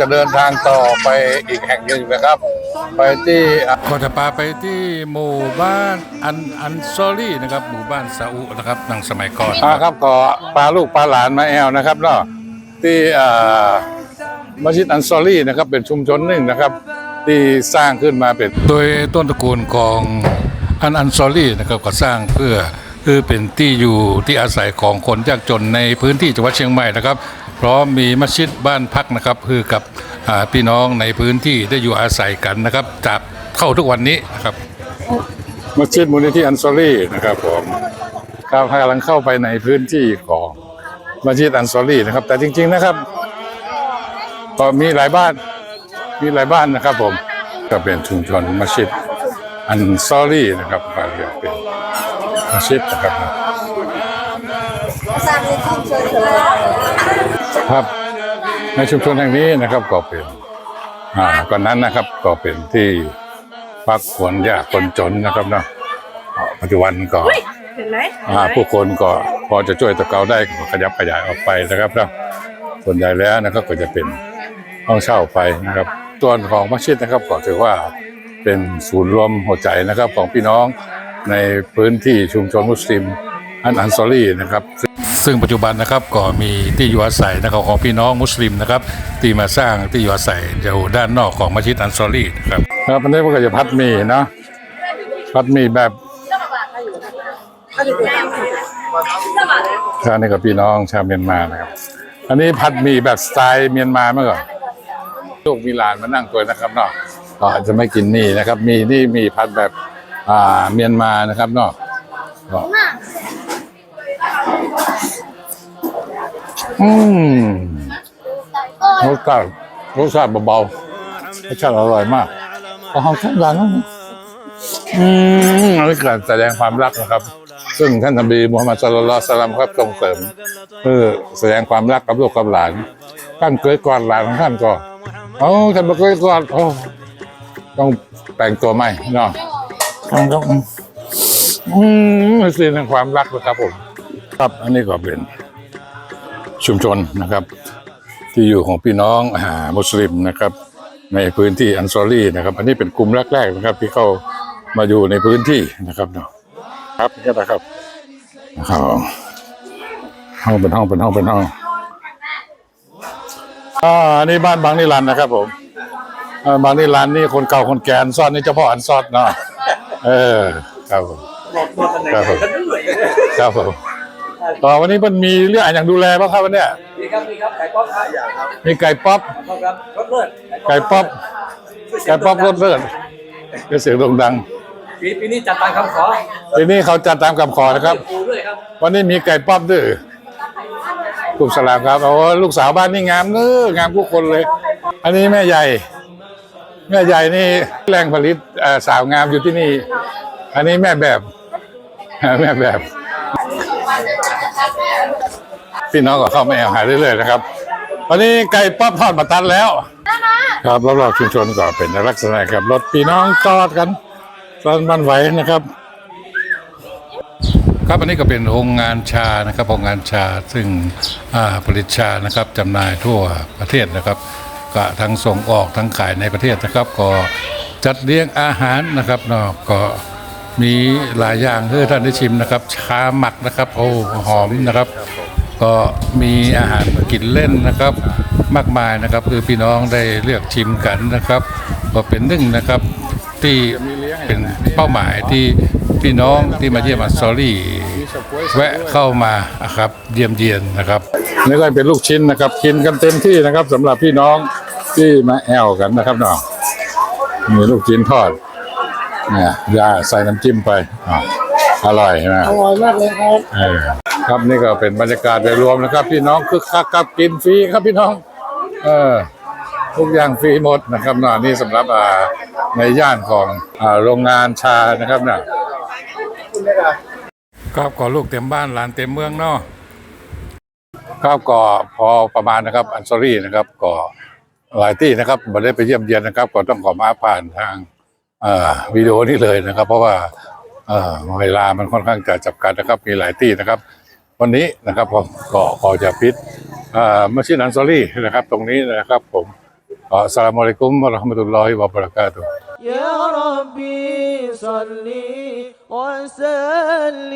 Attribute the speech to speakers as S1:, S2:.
S1: จะเดินทางต่อไปอีกแห่งหนึ่งนะครับ ไปที่ก็จะพาไปที่หมู่บ้านอันอันซอรี่นะครับ หมู่บ้านซาอุนะครับนังสมัยก่อนครับก็พาลูกพาหลานมาแอลนะครับเนาะที่อ่ามัสยิดอันซอรี่นะครับเป็นชุมชนหนึ่งนะครับ ที่สร้างขึ้นมาเป็นโดยต้นตระกูลของอันอันซอรี่นะครับก็สร้างเพื่อคือเป็นที่อยู่ที่อาศัยของคนยากจนในพื้นที่จังหวัดเชียงใหม่นะครับเพราะมีมัสยิดบ้านพักนะครับคือกับพี่น้องในพื้นที่ได้อยู่อาศัยกันนะครับจากเข้าทุกวันนี้นะครับมัสยิดมูลนิธิอันซอรี่นะครับผมก้าวกำลังเข้าไปในพื้นที่ของมัสยิดอันซอรี่นะครับ แต่จริง ๆนะครับ ก็มีหลายบ้านมีหลายบ้านนะครับผมก็เป็นชุมชนมัสยิดอันซอรี่นะครับก็เรียเป็นมัสยิดนะครับ
S2: สร้างในชุมชนเลย
S1: ครับ ในชุมชนแห่งนี้นะครับก็เป็นอ่าก่อนนั้นนะครับก็เป็นที่พักคนยากคนจนนะครับเนาะอ่าปัจจุบันก็
S2: เห็นไหม
S1: อ่าผู้คนก็พอจะช่วยตะเกาได้ก็ขยับขยายออกไปนะครับเนาะส่วนใหญ่แล้วนะครับก็จะเป็นห้องเช่าไปนะครับส่วนของมัสยิดนะครับก็ถือว่าเป็นศูนย์รวมหัวใจนะครับของพี่น้องในพื้นที่ชุมชนมุสลิมอันอันซอรี่นะครับ ซึ่งปัจจุบันนะครับก็มีที่อยู่อาศัยนะครับของพี่น้องมุสลิมนะครับที่มาสร้างที่อยู่อาศัยอยู่ด้านนอกของมัสยิดอันซอรีนะครับครับอันนี้มันก็จะพัดหมีเนาะพัดหมีแบบชานี่กับพี่น้องชาวเมียนมานะครับ อันนี้พัดหมีแบบสไตล์เมียนมาเมื่อก่อนลูกมีหลานมานั่งตัวนะครับเนาะก็อาจจะไม่กินหมีนะครับ มีนี่มีพัดแบบอ่าเมียนมานะครับเนาะ อืมรสชาติรสชาติเบาๆรสชาติอร่อยมากเอาของท่านหลังอืมอันนี้การแสดงความรักนะครับ ซึ่งท่านนบีมูฮัมมัดสุลลัลลอฮุอะลัยฮิวะซัลลัมครับส่งเสริมเพื่อแสดงความรักกับลูกกับหลานท่านเคยกอดหลานของท่านก็เอ้าท่านไม่เคยกอดโอ้ต้องแต่งตัวใหม่เนาะต้องต้องอืมแสดงความรักนะครับผม ครับอันนี้ก็เป็น ชุมชนนะครับ ที่อยู่ของพี่น้องอ่ามุสลิมนะครับ ในพื้นที่อันซอรี่นะครับ อันนี้เป็นกลุ่มแรกๆนะครับ ที่เข้ามาอยู่ในพื้นที่นะครับเนาะครับนี่นะครับนะครับห้องเป็นห้องเป็นห้องเป็นห้องอ่าอันนี้บ้านบางนิรันนะครับ ผมบางนิรันนี่คนเก่าคนแก่อันซ่อนนี่เจ้าพ่ออันซอดเนาะเออครับผมครับผมครับผม ต่อวันนี้มันมีเรื่องอะไรอย่างดูแลบ้างครับวันเนี้ย
S3: มีครับมีครับไก่ป๊อปห้าอย่างครับ
S1: มีไก่ป๊อป
S3: ครับรสเลิศ
S1: ไก่ป๊อปไก่ป๊อปรสเลิศเป็นเสียงโด่งดัง
S3: ปีปีนี้จัดตามคำขอ
S1: ทีนี้เขาจัดตามคำขอนะครับ
S3: ปูด้วยครับ
S1: วันนี้มีไก่ป๊อปด้วยกลุ่มสลามครับโอ้ลูกสาวบ้านนี่งามเนอะงามทุกคนเลย อันนี้แม่ใหญ่ แม่ใหญ่นี่แรงผลิตเอ่อสาวงามอยู่ที่นี่ อันนี้แม่แบบแม่แบบ พี่น้องก็เข้ามาแอวหาเรื่อยๆนะครับตอนนี้ไก่ป๊อปทอดมาตันแล้ว ครับรอบๆชุมชนก็เป็นลักษณะครับรถพี่น้องจอดกันตอนมันไหวนะครับ ครับอันนี้ก็เป็นโรงงานชานะครับโรงงานชาซึ่งอ่าผลิตชานะครับจำหน่ายทั่วประเทศนะครับก็ทั้งส่งออกทั้งขายในประเทศนะครับ ก็จัดเลี้ยงอาหารนะครับเนาะก็ มีหลายอย่างให้ท่านได้ชิมนะครับ ชาหมักนะครับโอ้หอมนะครับ ก็มีอาหารกินเล่นนะครับ มากมายนะครับ คือพี่น้องได้เลือกชิมกันนะครับ ก็เป็นหนึ่งนะครับที่เป็นเป้าหมายที่พี่น้องที่มาเยี่ยมอันซอรี่แวะเข้ามานะครับเยี่ยมเยียนนะครับนี่ก็เป็นลูกชิ้นนะครับกินกันเต็มที่นะครับสำหรับพี่น้องที่มาแอลกันนะครับเนาะมีลูกชิ้นทอด เนี่ยยาใส่น้ำจิ้มไปอะอร่อยใช่ไหม
S2: อร่อยมากเลยครับ
S1: เออครับนี่ก็เป็นบรรยากาศโดยรวมนะครับ พี่น้องคึกคักครับกินฟรีครับพี่น้อง เออทุกอย่างฟรีหมดนะครับเนาะนี่สำหรับอ่าในย่านของอ่าโรงงานชานะครับเนาะครับก็ลูกเต็มบ้านหลานเต็มเมืองเนาะครับก็พอประมาณนะครับ อันซอรี่นะครับก็หลายที่นะครับมาได้ไปเยี่ยมเยียนนะครับ ก็ต้องขอมาผ่านทางเอ่อ วิดีโอนี้เลยนะครับ เพราะว่า เอ่อเวลามันค่อนข้างจะจับกันนะครับ มีหลายที่นะครับ วันนี้นะครับผมก็ขอจะพิษเอ่อมัสยิดอันซอรี่นะครับ ตรงนี้นะครับ ผม อัสสลามุอะลัยกุมวะเราะห์มะตุลลอฮิวะบะเราะกาตุฮ์
S4: يا ربي صل وسلم